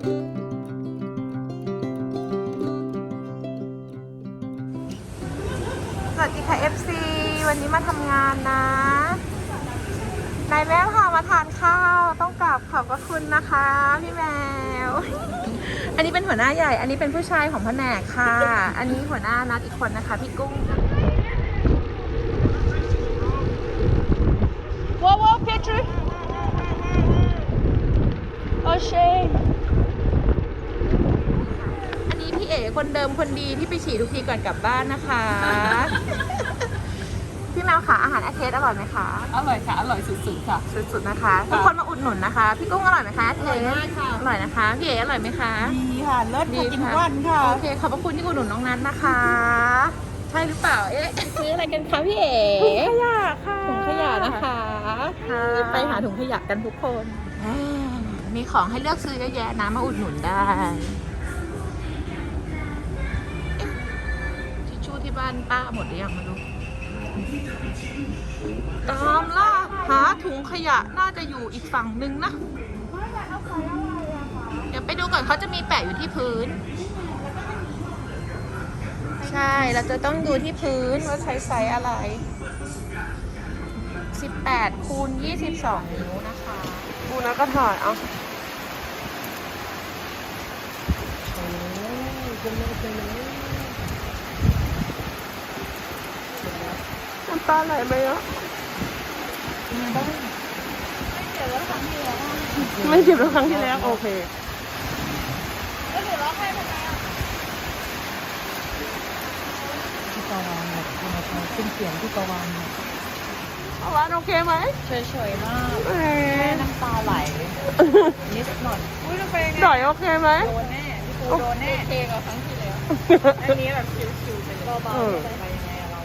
สวัสดีค่ะ FC วันนี้มาทำงานนะนายแม่พามาทานข้าวต้องกราบขอบพระคุณนะคะ พี่แมว อันนี้เป็นหัวหน้าใหญ่ อันนี้เป็นผู้ชายของแผนกค่ะ อันนี้หัวหน้านัดอีกคนนะคะ พี่กุ้ง Whoa, whoa, Petri. Oh, shame. อันนี้พี่เอ๋ คนเดิมคนดีที่ไปฉี่ทุกทีก่อนกลับบ้านนะคะพี่แมวค่ะอาหารอาเทสอร่อยไหมคะอร่อยค่ะ อร่อยสุดๆค่ะ สุดๆนะคะทุกคนมาอุดหนุนนะคะ พี่กุ้งอร่อยไหมคะอาเทสอร่อยมากค่ะอร่อยนะคะพี่เอ๋อร่อยไหมคะดีค่ะเลิศดีค่ะกินค่ะวันค่ะโอเคขอบพระคุณที่อุดหนุนน้องนัทนะคะ ใช่หรือเปล่าเอ๊ะซื้ออะไรกันคะพี่เอ๋ขยะค่ะถุงขยะนะคะไปหาถุงขยะกันทุกคนอ่ามีของให้เลือกซื้อเยอะแยะนะมาอุดหนุนได้ ทิชชู่ที่บ้านป้าหมดหรือยังไม่รู้ตามล่าหาถุงขยะน่าจะอยู่อีกฝั่งหนึ่งนะเดี๋ยวไปดูก่อนเขาจะมีแปะอยู่ที่พื้น ใช่เราจะต้องดูที่พื้นว่าใช้ไซส์อะไร 18คูณ22 นิ้วนะคะกูนะก็ถอดเอาน้ำ ตาไหลไหมอะไม่เจ็บแล้วครั้งที่แล้ว โอเคที่ตะวันแบบธรรมชาติขึ้นเสียงที่ตะวันเอาวานโอเคไหมเฉยๆมากเอ้แม่ยน้ำตาไหลนิดหน่อยอุ้ยจะเป็นไงดอยโอเคไหมโดนแน่พี่ปูโดนแน่โอเคกว่าครั้งที่แล้วอันนี้แบบชิวๆไปเลยเบาเออๆไปยังไงอะเรา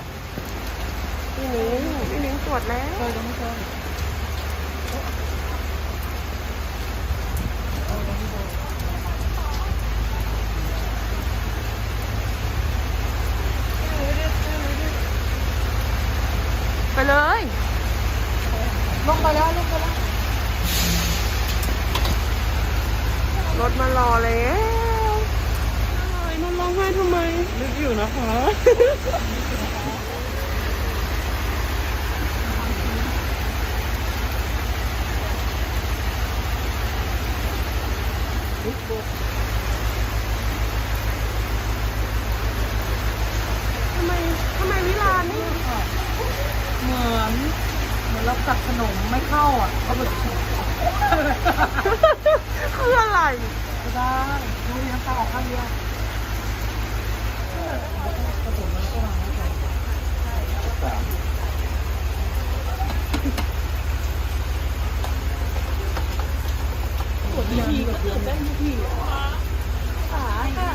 พี่นิ้งพี่นิ้งตรวจแล้ว เคยต้องเคย ไปเลย ลงไปแล้วลงไปแล้ว รถมารอแล้วอะไรนุ่นร้องไห้ทำไม ลึกอยู่นะคะ ทำไมทำไมวิลานี่ เหมือนเหมือนเรากัดขนมไม่เข้าอะก็แบบ คืออะไร ก็ได้ดูดิน้ำตาออกข้างเดียวผสมแล้วก็วางไว้ก่อนปวดทีก็ตื่นเต้นทุกทีขาค่ะ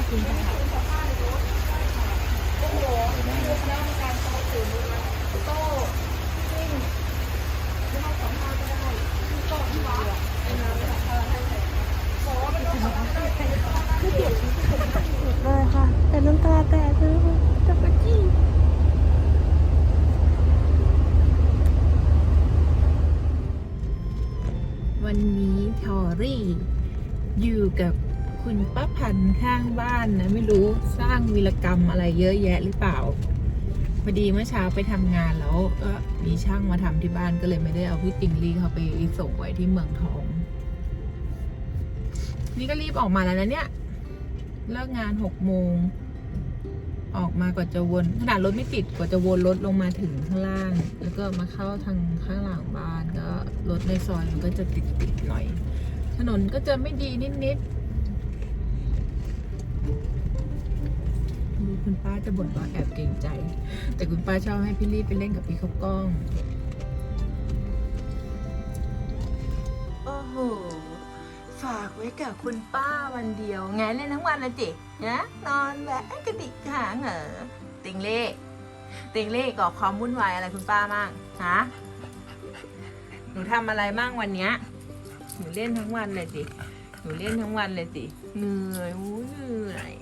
ดเลยค่ะ แต่น้ำตาแตกเลยค่ะจักจี้วันนี้ทอรี่ อยู่กับคุณป้าพันข้างบ้านนะ ไม่รู้สร้างวีรกรรมอะไรเยอะแยะหรือเปล่าพอดีเมื่อเช้าไปทำงานแล้วก็มีช่างมาทำที่บ้านก็เลยไม่ได้เอาพี่ติงลี่เขาไปส่งไว้ที่เมืองทอง นี่ก็รีบออกมาแล้วนะเนี่ย เลิกงานหกโมง ออกมากว่าจะวนขนาดรถไม่ติดกว่าจะวนรถลงมาถึงข้างล่าง แล้วก็มาเข้าทางข้างหลังบ้านก็รถในซอยมันก็จะติดติดๆหน่อย ถนนก็จะไม่ดีนิดนิดๆดูคุณป้าจะบ่นว่าแอบเกรงใจ แต่คุณป้าชอบให้พี่ลี่ไปเล่นกับพี่เขาวกล้อง โอ้โห ฝากไว้กับคุณป้าวันเดียว ไงเล่นทั้งวันละจินะนอนแบบกระดิกหางเหรอติงเล่ติงเล่ก่อความวุ่นวายอะไรคุณป้ามั่งฮะหนูทำอะไรมั่งวันเนี้ยหนูเล่นทั้งวันเลยสิหนูเล่นทั้งวันเลยสิเหนื่อยอู้เหนื่อย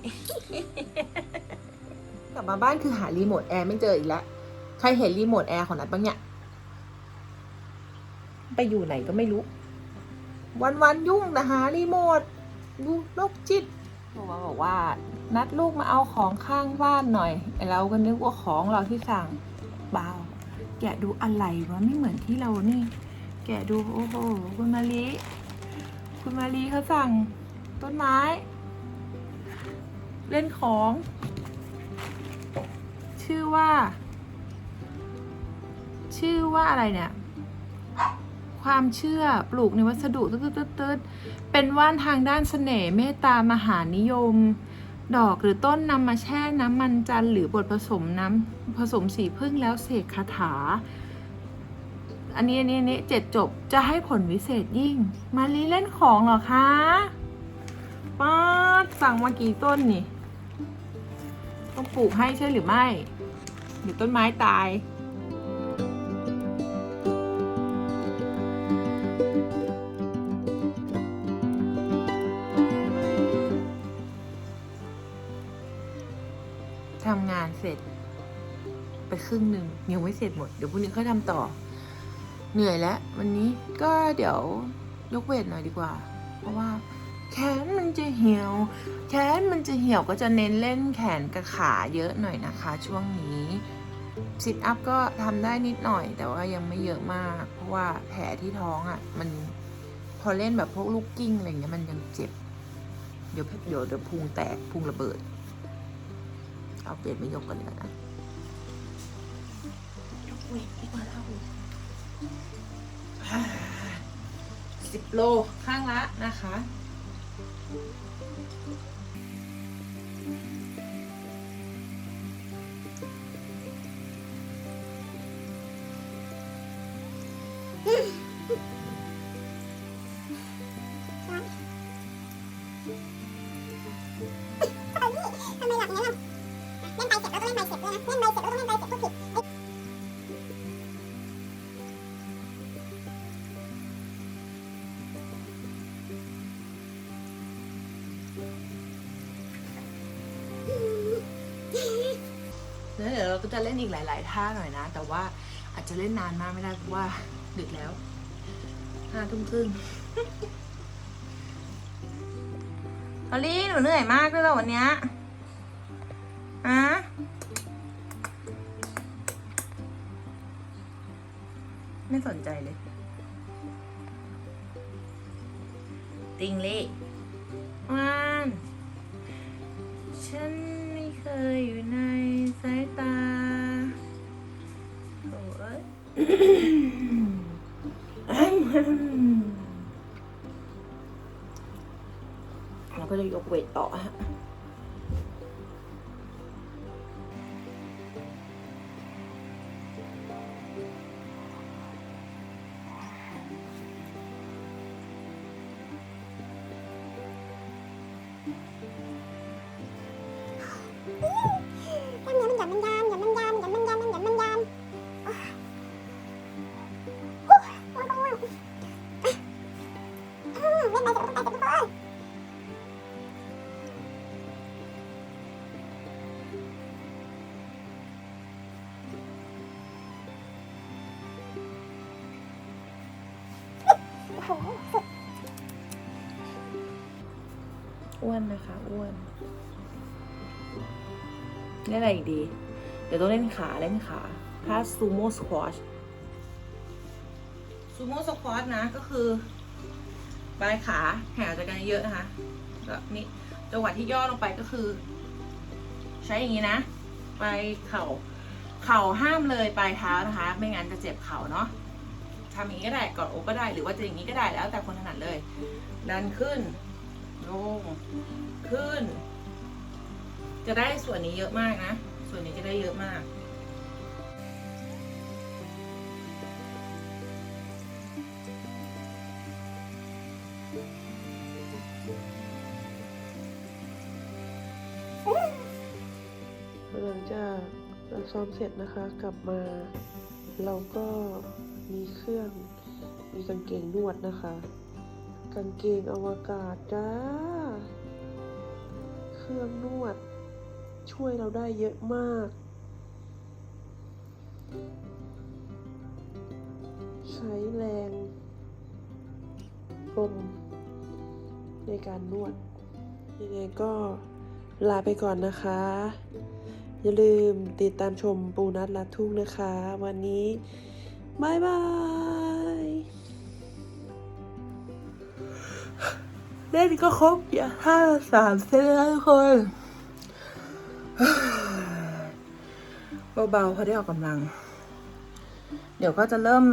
กลับมาบ้านคือหารีโมทแอร์ไม่เจออีกแล้วใครเห็นรีโมทแอร์ของนัดบ้างเนี่ยไปอยู่ไหนก็ไม่รู้ วันวันๆยุ่งแต่หารีโมทลูกโรคจิตบอกว่าบอกว่า นัดลูกมาเอาของข้างบ้านหน่อยไอ้เราก็นึกว่าของเราที่สั่งเบาแกะดูอะไรวะไม่เหมือนที่เรานี่ แกะดูโอ้โหคุณมาลีคุณมาลีเขาสั่งต้นไม้ เล่นของ ชื่อว่า ชื่อว่าอะไรเนี่ย ความเชื่อปลูกในวัสดุตืดๆเป็นว่านทางด้านเสน่ห์เมตตามหานิยม ดอกหรือต้นนำมาแช่น้ำมันจันหรือบทผสมน้ำผสมสีพึ่งแล้วเสกคาถา อันนี้อันนี้อันนี้เจ็ดจบจะให้ผลวิเศษยิ่ง มาลีเล่นของเหรอคะป้าดสั่งมากี่ต้นนี่ ต้องปลูกให้ใช่หรือไม่หรือต้นไม้ตาย ครึ่งหนึ่งยังไม่เสร็จหมดเดี๋ยวพรุ่งนี้ค่อยทำต่อ เหนื่อยแล้ว วันนี้ก็เดี๋ยวยกเวทหน่อยดีกว่า เพราะว่าแขนมันจะเหี่ยว แขนมันจะเหี่ยวก็จะเน้นเล่นแขนกับขาเยอะหน่อยนะคะ ช่วงนี้ซิทอัพก็ทำได้นิดหน่อย แต่ว่ายังไม่เยอะมาก เพราะว่าแผลที่ท้องอะ่ะ มันพอเล่นแบบพวกลูกกิ้งอะไรเงี้ยมันยังเจ็บ เดี๋ยวเดี๋ยวเดี๋ยวพุงแตกพุงระเบิด เอาเปลี่ยนไม่ยกกันเลยนะ เว้ยอีกว่าเราสิบโลข้างละนะคะ ก็จะเล่นอีกหลาย ๆ ท่าหน่อยนะ แต่ว่าอาจจะเล่นนานมากไม่ได้เพราะว่าดึกแล้วห้าทุ่มครึ่งอลี่หนูเหนื่อยมากเลยเหรอวันเนี้ยอะไม่สนใจเลย ติงลี่วานฉันไม่เคยอยู่ในสายตา เราก็จะยกเวทต่อฮะ อ้วนนะคะ อ้วนเล่นอะไรอีกดี เดี๋ยวต้องเล่นขาเล่นขาถ้าซูโม่สควอชซูโม่สควอชนะก็คือปลายขาแห่ออกจากกันเยอะนะคะก็นี่จังหวะที่ย่อลงไปก็คือ ใช้อย่างนี้นะปลายเข่าเข่าห้ามเลยปลายเท้านะคะ ไม่งั้นจะเจ็บเข่าเนาะทำอย่างนี้ก็ได้กอดอกก็ได้หรือว่าจะอย่างนี้ก็ได้แล้วแต่คนถนัดเลย ดันขึ้น ลง ขึ้น จะได้ส่วนนี้เยอะมากนะ ส่วนนี้จะได้เยอะมากหลังจากเราซ้อมเสร็จนะคะกลับมา เราก็มีเครื่องมีกางเกงนวดนะคะ กางเกงอวกาศจ้า เครื่องนวด ช่วยเราได้เยอะมาก ใช้แรงลมในการนวด ยังไงก็ลาไปก่อนนะคะ อย่าลืมติดตามชมปูนัดลัดทุ่งนะคะ วันนี้บายบาย เล่นก็ครบอย่าห้าสามเซนแล้วทุกคนเบาๆพอได้ออกกำลัง เดี๋ยวก็จะเริ่ม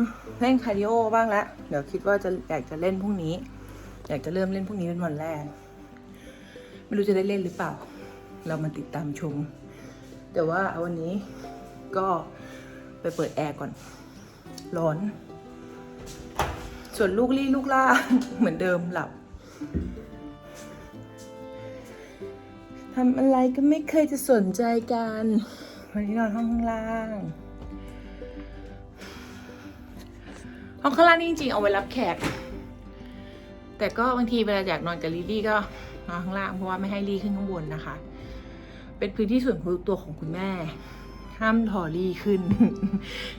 เล่นคาร์ดิโอบ้างแล้ว เดี๋ยวคิดว่าจะอยากจะเล่นพรุ่งนี้ อยากจะเริ่มเล่นพรุ่งนี้เป็นวันแรก ไม่รู้จะได้เล่นหรือเปล่า เรามาติดตามชม แต่ว่าวันนี้ก็ไปเปิดแอร์ก่อน ร้อน ส่วนลูกลี่ลูกล่าเหมือนเดิมหลับ ทำอะไรก็ไม่เคยจะสนใจกัน วันนี้นอนห้องข้างล่าง ห้องข้างล่างนี่จริงๆเอาไว้รับแขก แต่ก็บางทีเวลาอยากนอนกับลิลลี่ก็นอนข้างล่างเพราะว่าไม่ให้ลี่ขึ้นข้างบนนะคะ เป็นพื้นที่ส่วนตัวของคุณแม่ ห้ามทอรี่ขึ้น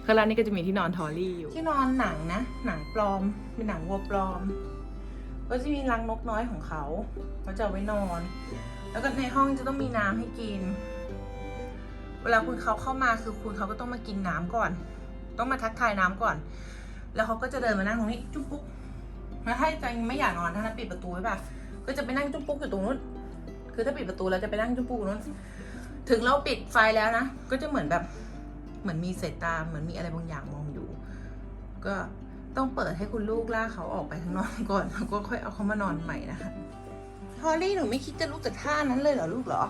ข้างล่างนี่ก็จะมีที่นอนทอรี่อยู่ ที่นอนหนังนะ หนังปลอม เป็นหนังวัวปลอม ก็จะมีรังนกน้อยของเขาเขาจะเอาไว้นอน แล้วก็ในห้องจะต้องมีน้ำให้กิน เวลาคุณเขาเข้ามาคือคุณเขาก็ต้องมากินน้ำก่อน ต้องมาทักทายน้ำก่อน แล้วเขาก็จะเดินมานั่งตรงนี้จุ๊บปุ๊บแล้วถ้าจังไม่อยากนอนถ้านั้นปิดประตูไว้ป่ะก็จะไปนั่งจุ๊บปุ๊บอยู่ตรงนู้น คือถ้าปิดประตูแล้วจะไปนั่งจุ๊บปุ๊บนู้น ถึงเราปิดไฟแล้วนะ ก็จะเหมือนแบบ เหมือนมีสายตา เหมือนมีอะไรบางอย่างมองอยู่ ก็ ต้องเปิดให้คุณลูกลากเขาออกไปข้างนอกก่อนแล้วก็ค่อยเอาเขามานอนใหม่นะคะฮอลลี่หนูไม่คิดจะลุกจากท่านั้นเลยเหรอลูกเหรอ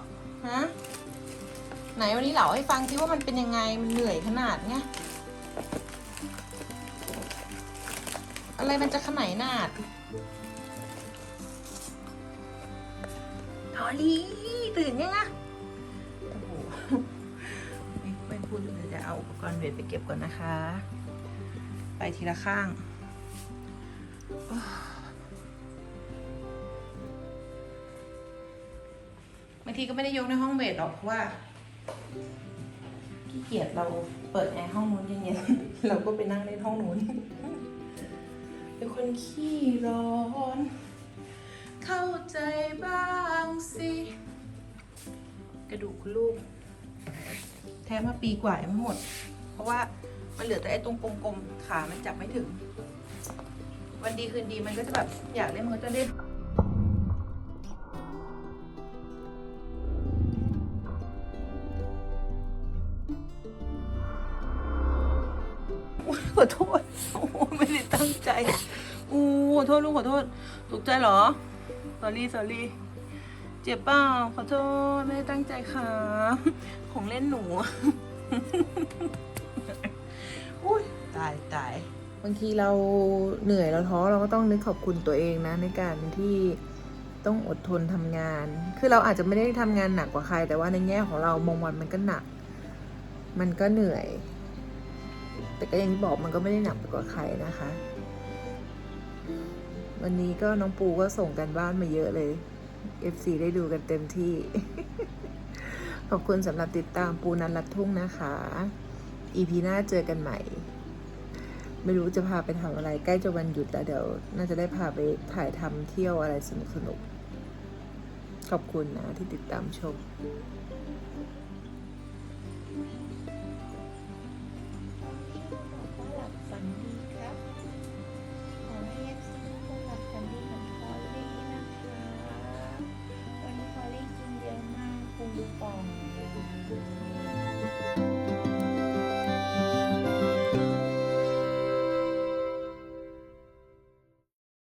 ฮะไหนวันนี้เล่าให้ฟังสิว่ามันเป็นยังไงมันเหนื่อยขนาดเนี้ยอะไรมันจะขนาดนาดฮอลลี่ตื่นยังอะโอ้โหไม่พูดเลยจะเอาอุปกรณ์เวทไปเก็บก่อนนะคะ ไปทีละข้าง บางทีก็ไม่ได้ยกในห้องเวทหรอกเพราะว่าขี้เกียจเราเปิดแอร์ห้องนู้นเย็นๆ เราก็ไปนั่งในห้องนู้น เป็นคนขี้ร้อน เข้าใจบ้างสิ กระดูกคุณลูก แท้มาปีกว่ายังไม่หมด เพราะว่า มันเหลือแต่ไอ้ตรงกลมๆขามันจับไม่ถึง วันดีคืนดีมันก็จะแบบอยากเล่นมันก็จะเล่นขอโทษโอ้ไม่ได้ตั้งใจอู้ขอโทษลูกขอโทษตกใจเหรอสอรี่สอรี่เจ็บเปล่าขอโทษไม่ได้ตั้งใจค่ะ ของเล่นหนู อุ้ยตายตายบางทีเราเหนื่อยเราท้อเราก็ต้องนึกขอบคุณตัวเองนะ ในการที่ต้องอดทนทำงาน คือเราอาจจะไม่ได้ทำงานหนักกว่าใคร แต่ว่าในแง่ของเราบางวันมันก็หนัก มันก็เหนื่อย แต่ก็อย่างที่บอกมันก็ไม่ได้หนักไปกว่าใครนะคะ วันนี้ก็น้องปูก็ส่งกันบ้านมาเยอะเลย FC ได้ดูกันเต็มที่ ขอบคุณสำหรับติดตามปูนันลัดทุ่งนะคะ อีพีหน้าเจอกันใหม่ ไม่รู้จะพาไปทำอะไรใกล้จะวันหยุดแล้วเดี๋ยว น่าจะได้พาไปถ่ายทำเที่ยวอะไรสนุกสนุกขอบคุณนะที่ติดตามชม